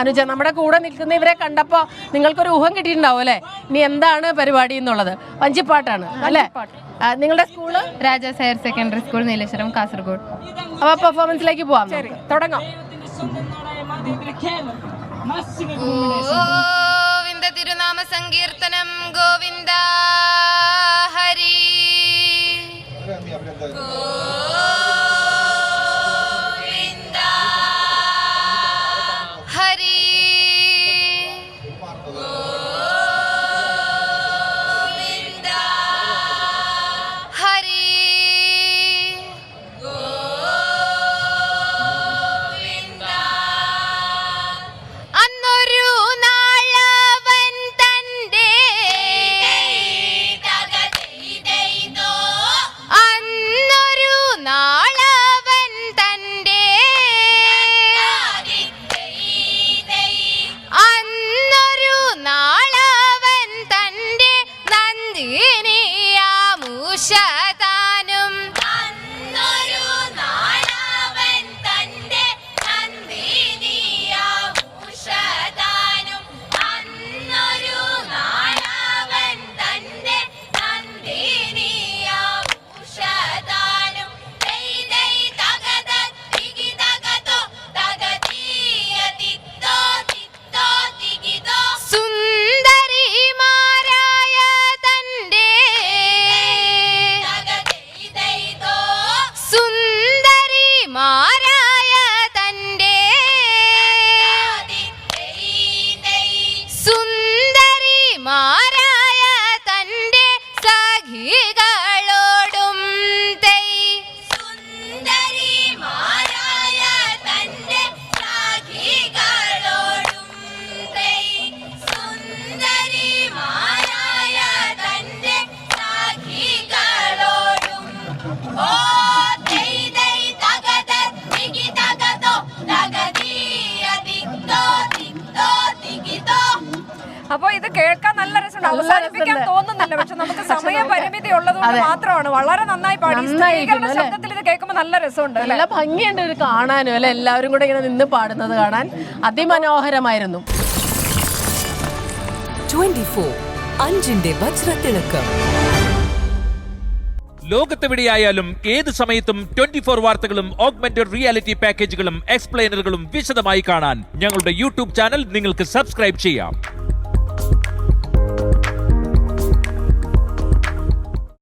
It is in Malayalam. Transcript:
അനുജ നമ്മുടെ കൂടെ നിൽക്കുന്ന ഇവരെ കണ്ടപ്പോൾ നിങ്ങൾക്കൊരു ഊഹം കിട്ടിയിട്ടുണ്ടാവും അല്ലേ? ഇനി എന്താണ് പരിപാടി എന്നുള്ളത്? വഞ്ചിപ്പാട്ടാണ് അല്ലേ? ആ, നിങ്ങളുടെ school? Rajas higher secondary school Nileshwaram Kasaragod. അപ്പൊ പെർഫോമൻസിലേക്ക് പോവാം തുടങ്ങാം. ഗോവിന്ദ തിരുനാമ സങ്കീർത്തനം ഗോവിന്ദ ഹരി ഗോവിന്ദ അപ്പൊ ഇത് കേൾക്കാൻ നല്ല രസമുണ്ട്. അവസാനിപ്പിക്കാൻ തോന്നുന്നില്ല. പക്ഷെ നമുക്ക് സമയപരിമിതി ഉള്ളതുകൊണ്ട് മാത്രമാണ്. വളരെ നന്നായി പാടി. സ്ത്രീകളുടെ? ശബ്ദത്തിൽ ഇത് കേൾക്കുമ്പോൾ നല്ല രസമുണ്ട് അല്ലേ? നല്ല ഭംഗിയുണ്ട് ഒരു കാണാനും അല്ലെ? എല്ലാവരും കൂടെ ഇങ്ങനെ നിന്ന് പാടുന്നത് കാണാൻ. അതിമനോഹരമായിരുന്നു. 24 അഞ്ചിന്റെ വജ്രത്തിളക്കം. ലോകത്തെവിടെയായാലും ഏത് സമയത്തും ട്വന്റി ഫോർ വാർത്തകളും ഓഗ്മെന്റഡ് റിയാലിറ്റി പാക്കേജുകളും എക്സ്പ്ലെയിനറുകളും വിശദമായി കാണാൻ ഞങ്ങളുടെ യൂട്യൂബ് ചാനൽ നിങ്ങൾക്ക് സബ്സ്ക്രൈബ് ചെയ്യാം.